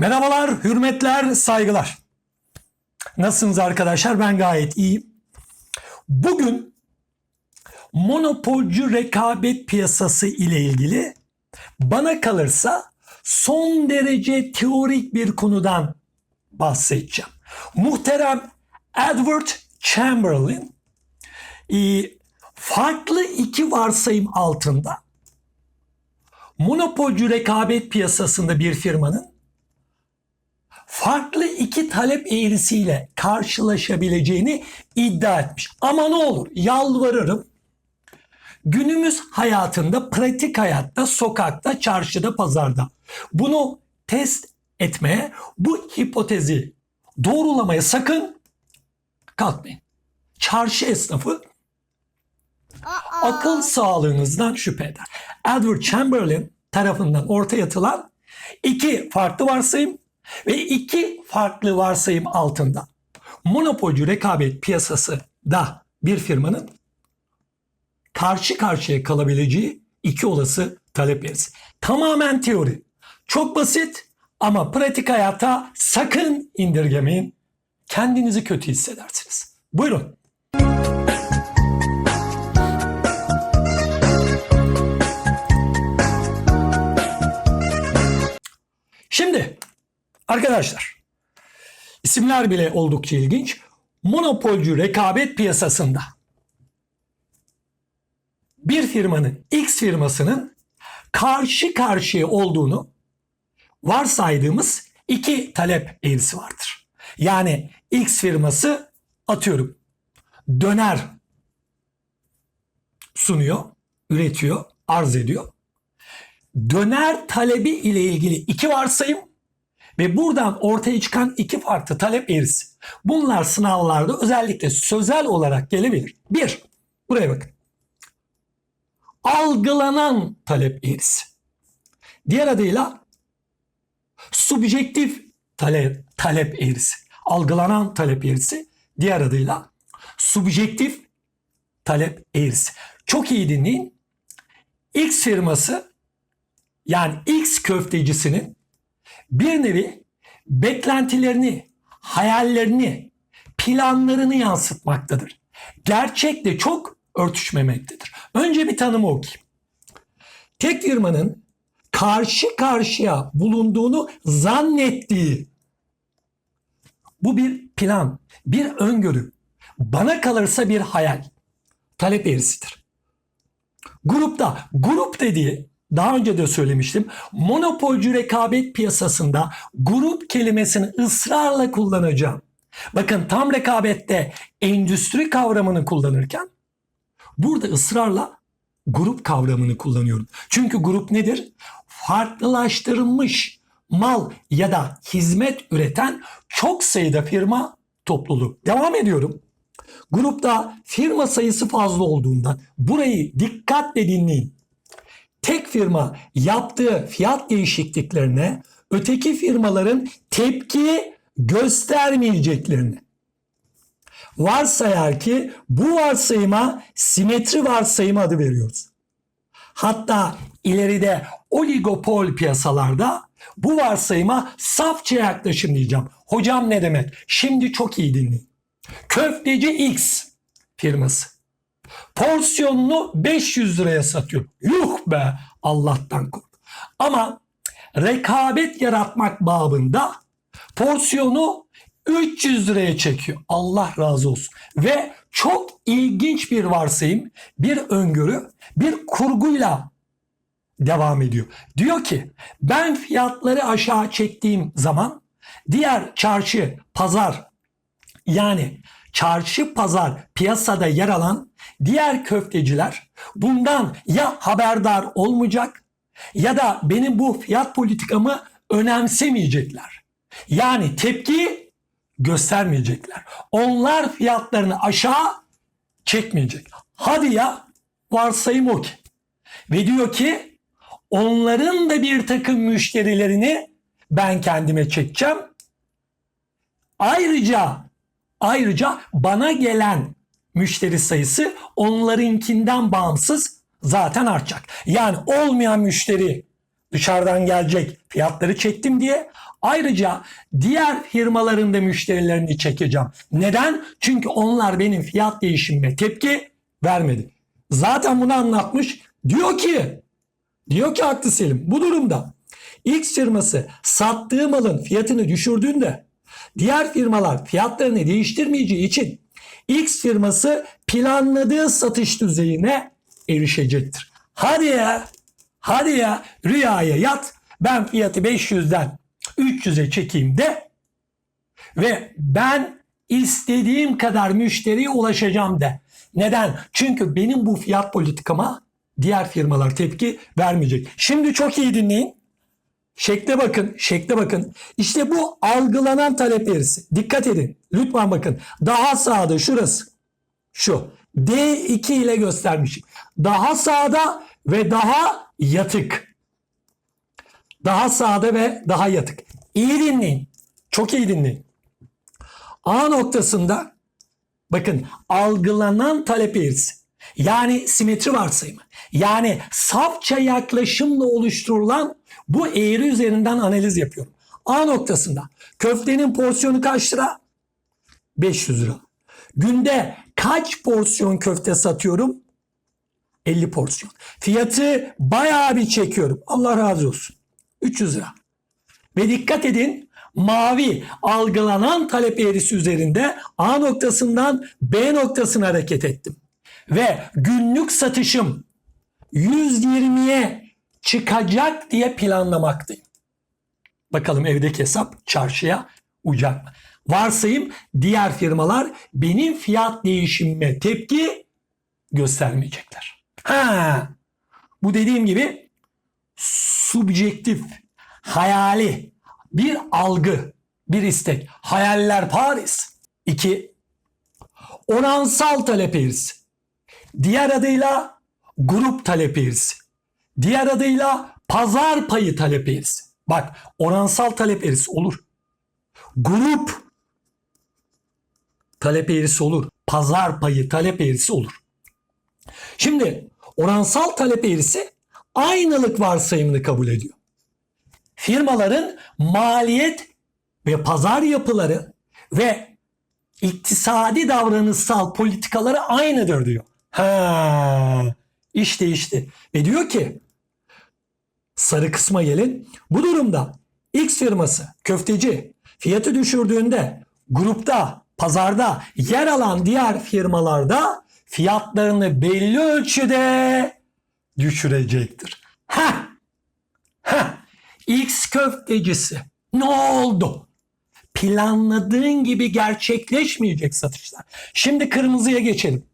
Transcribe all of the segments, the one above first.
Merhabalar, hürmetler, saygılar. Nasılsınız arkadaşlar? Ben gayet iyiyim. Bugün monopolcu rekabet piyasası ile ilgili bana kalırsa son derece teorik bir konudan bahsedeceğim. Muhterem Edward Chamberlain e, farklı iki varsayım altında monopolcu rekabet piyasasında bir firmanın farklı iki talep eğrisiyle karşılaşabileceğini iddia etmiş. Ama ne olur yalvarırım günümüz hayatında, pratik hayatta, sokakta, çarşıda, pazarda bunu test etmeye, bu hipotezi doğrulamaya sakın kalkmayın. Çarşı esnafı akıl sağlığınızdan şüphe eder. Edward Chamberlain tarafından ortaya atılan iki farklı varsayım ve iki farklı varsayım altında monopolcu rekabet piyasası da bir firmanın karşı karşıya kalabileceği iki olası talep verisi. Tamamen teori. Çok basit ama pratik hayata sakın indirgemeyin. Kendinizi kötü hissedersiniz. Buyurun. Şimdi arkadaşlar isimler bile oldukça ilginç. Monopolcu rekabet piyasasında bir firmanın X firmasının karşı karşıya olduğunu varsaydığımız iki talep eğrisi vardır. Yani X firması atıyorum döner sunuyor, üretiyor, arz ediyor. Döner talebi ile ilgili iki varsayım ve buradan ortaya çıkan iki farklı talep eğrisi. Bunlar sınavlarda özellikle sözel olarak gelebilir. Bir, buraya bakın algılanan talep eğrisi. Diğer adıyla subjektif talep, talep eğrisi. Algılanan talep eğrisi. Diğer adıyla subjektif talep eğrisi. Çok iyi dinleyin. X firması yani X köftecisinin bir nevi beklentilerini, hayallerini, planlarını yansıtmaktadır. Gerçekle çok örtüşmemektedir. Önce bir tanımı okuyayım. Tek firmanın karşı karşıya bulunduğunu zannettiği bu bir plan, bir öngörü. Bana kalırsa bir hayal. Talep eğrisidir. Grupta, grup dediği daha önce de söylemiştim. Monopolcu rekabet piyasasında grup kelimesini ısrarla kullanacağım. Bakın tam rekabette endüstri kavramını kullanırken Burada ısrarla grup kavramını kullanıyorum. Çünkü grup nedir? Farklılaştırılmış mal ya da hizmet üreten çok sayıda firma topluluğu. Devam ediyorum. Grupta firma sayısı fazla olduğundan burayı dikkatle dinleyin. Tek firma yaptığı fiyat değişikliklerine öteki firmaların tepki göstermeyeceklerini varsayar ki bu varsayıma simetri varsayımı adı veriyoruz. Hatta ileride oligopol piyasalarda bu varsayıma safça yaklaşım diyeceğim. Hocam ne demek? Şimdi çok iyi dinleyin. Köfteci X firması porsiyonunu 500 liraya satıyor. Yuh be Allah'tan kork. Ama rekabet yaratmak babında porsiyonu 300 liraya çekiyor. Allah razı olsun. Ve çok ilginç bir varsayım, bir öngörü, bir kurguyla devam ediyor. Diyor ki ben fiyatları aşağı çektiğim zaman diğer çarşı, pazar yani çarşı pazar piyasada yer alan diğer köfteciler bundan ya haberdar olmayacak ya da benim bu fiyat politikamı önemsemeyecekler. Yani tepki göstermeyecekler. Onlar fiyatlarını aşağı çekmeyecek. Hadi ya varsayım o ki. Ve diyor ki onların da bir takım müşterilerini ben kendime çekeceğim. Ayrıca ayrıca bana gelen müşteri sayısı onlarınkinden bağımsız zaten artacak. Yani olmayan müşteri dışarıdan gelecek fiyatları çektim diye. Ayrıca diğer firmaların da müşterilerini çekeceğim. Neden? Çünkü onlar benim fiyat değişimime tepki vermedi. Zaten bunu anlatmış. Diyor ki diyor ki haklı Selim bu durumda X firması sattığı malın fiyatını düşürdüğünde diğer firmalar fiyatlarını değiştirmeyeceği için X firması planladığı satış düzeyine erişecektir. Hadi ya, hadi ya rüyaya yat ben fiyatı 500'den 300'e çekeyim de ve ben istediğim kadar müşteriye ulaşacağım de. Neden? Çünkü benim bu fiyat politikama diğer firmalar tepki vermeyecek. Şimdi çok iyi dinleyin. Şekle bakın, şekle bakın. İşte bu algılanan talep eğrisi. Dikkat edin. Lütfen bakın. Daha sağda şurası. Şu. D2 ile göstermişim. Daha sağda ve daha yatık. Daha sağda ve daha yatık. İyi dinleyin. Çok iyi dinleyin. A noktasında bakın algılanan talep eğrisi. Yani simetri varsayımı. Yani safça yaklaşımla oluşturulan bu eğri üzerinden analiz yapıyorum. A noktasında köftenin porsiyonu kaç lira? 500 lira. Günde kaç porsiyon köfte satıyorum? 50 porsiyon. Fiyatı bayağı bir çekiyorum. Allah razı olsun. 300 lira. Ve dikkat edin mavi algılanan talep eğrisi üzerinde A noktasından B noktasına hareket ettim. Ve günlük satışım 120'ye çıkacak diye planlamaktayım. Bakalım evdeki hesap çarşıya uyacak mı? Varsayım diğer firmalar benim fiyat değişimime tepki göstermeyecekler. Ha, bu dediğim gibi subjektif, hayali bir algı, bir istek. Hayaller Paris. İki, oransal talep eğrisi. Diğer adıyla grup talep eğrisi. Diğer adıyla pazar payı talep eğrisi. Bak oransal talep eğrisi olur. Grup talep eğrisi olur. Pazar payı talep eğrisi olur. Şimdi oransal talep eğrisi aynılık varsayımını kabul ediyor. Firmaların maliyet ve pazar yapıları ve iktisadi davranışsal politikaları aynıdır diyor. Ha, iş değişti. Ve diyor ki sarı kısma gelin. Bu durumda X firması köfteci fiyatı düşürdüğünde grupta, pazarda yer alan diğer firmalarda fiyatlarını belli ölçüde düşürecektir. Ha! Ha! X köftecisi ne oldu? Planladığın gibi gerçekleşmeyecek satışlar. Şimdi kırmızıya geçelim.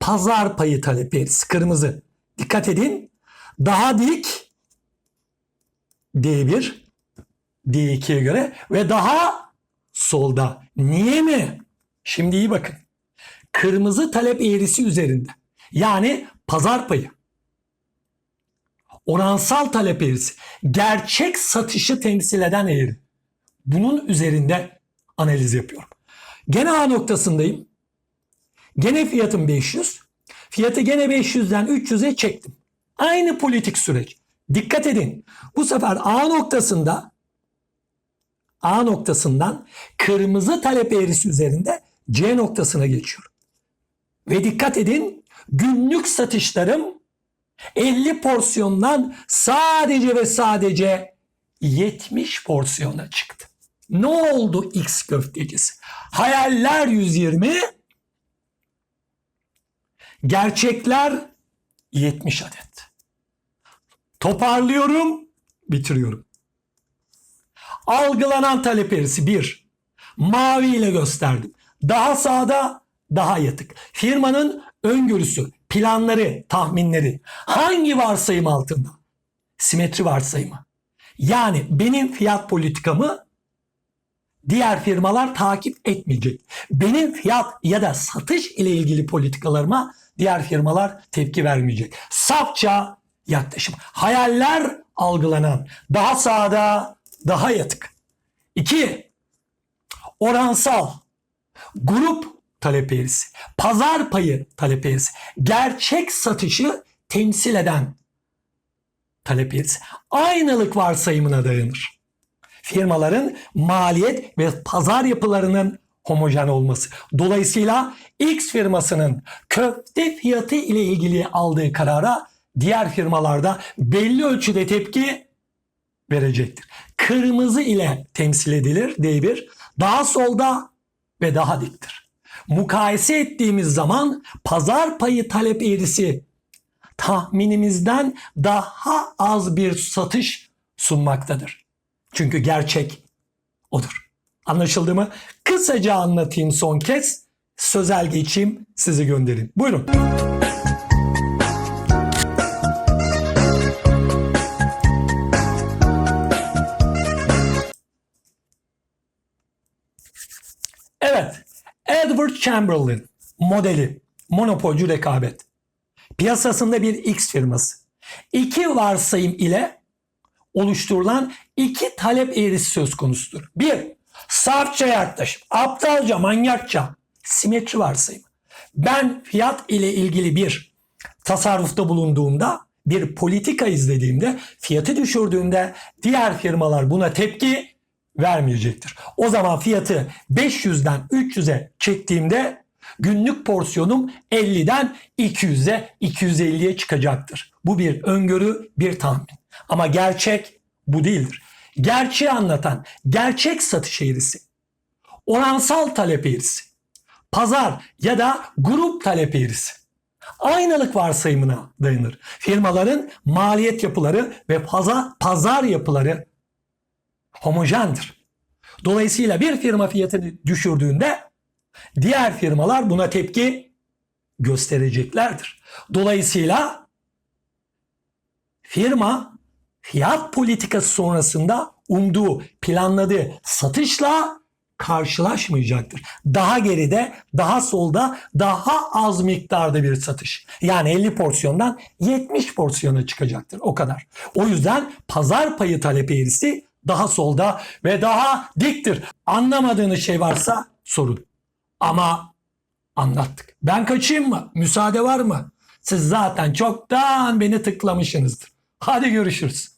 Pazar payı talep eğrisi kırmızı. Dikkat edin. Daha dik D1 D2'ye göre ve daha solda. Niye mi? Şimdi iyi bakın. Kırmızı talep eğrisi üzerinde. Yani pazar payı. Oransal talep eğrisi. Gerçek satışı temsil eden eğri. Bunun üzerinde analiz yapıyorum. Gene A noktasındayım. Gene fiyatım 500. Fiyatı gene 500'den 300'e çektim. Aynı politik süreç. Dikkat edin. Bu sefer A noktasında A noktasından kırmızı talep eğrisi üzerinde C noktasına geçiyorum. Ve dikkat edin günlük satışlarım 50 porsiyondan sadece ve sadece 70 porsiyona çıktı. Ne oldu X köftecisi? Hayaller 120, gerçekler 70 adet. Toparlıyorum, bitiriyorum. Algılanan talep eğrisi 1. Mavi ile gösterdim. Daha sağda daha yatık. Firmanın öngörüsü, planları, tahminleri hangi varsayım altında? Simetri varsayımı. Yani benim fiyat politikamı diğer firmalar takip etmeyecek. Benim fiyat ya da satış ile ilgili politikalarıma diğer firmalar tepki vermeyecek. Safça yaklaşım. Hayaller algılanan. Daha sağda, daha yatık. İki, oransal. Grup talep eğrisi. Pazar payı talep eğrisi. Gerçek satışı temsil eden talep eğrisi aynalık varsayımına dayanır. Firmaların maliyet ve pazar yapılarının homojen olması. Dolayısıyla X firmasının köfte fiyatı ile ilgili aldığı karara diğer firmalarda belli ölçüde tepki verecektir. Kırmızı ile temsil edilir D1. Daha solda ve daha diktir. Mukayese ettiğimiz zaman pazar payı talep eğrisi tahminimizden daha az bir satış sunmaktadır. Çünkü gerçek odur. Anlaşıldı mı? Kısaca anlatayım son kez. Sözel geçeyim sizi göndereyim. Buyurun. Evet. Edward Chamberlain modeli monopolcu rekabet. Piyasasında bir X firması. İki varsayım ile oluşturulan iki talep eğrisi söz konusudur. Bir, safça yaklaşım, aptalca, manyakça, simetri varsayımı. Ben fiyat ile ilgili bir tasarrufta bulunduğumda, bir politika izlediğimde, fiyatı düşürdüğümde diğer firmalar buna tepki vermeyecektir. O zaman fiyatı 500'den 300'e çektiğimde günlük porsiyonum 50'den 200'e 250'ye çıkacaktır. Bu bir öngörü, bir tahmin. Ama gerçek bu değildir. Gerçeği anlatan gerçek satış eğrisi, oransal talep eğrisi, pazar ya da grup talep eğrisi aynalık varsayımına dayanır. Firmaların maliyet yapıları ve pazar, pazar yapıları homojendir. Dolayısıyla bir firma fiyatını düşürdüğünde diğer firmalar buna tepki göstereceklerdir. Dolayısıyla firma fiyat politikası sonrasında umduğu, planladığı satışla karşılaşmayacaktır. Daha geride, daha solda, daha az miktarda bir satış. Yani 50 porsiyondan 70 porsiyona çıkacaktır. O kadar. O yüzden pazar payı talep eğrisi daha solda ve daha diktir. Anlamadığınız şey varsa sorun. Ama anlattık. Ben kaçayım mı? Müsaade var mı? Siz zaten çoktan beni tıklamışsınızdır. Hadi görüşürüz.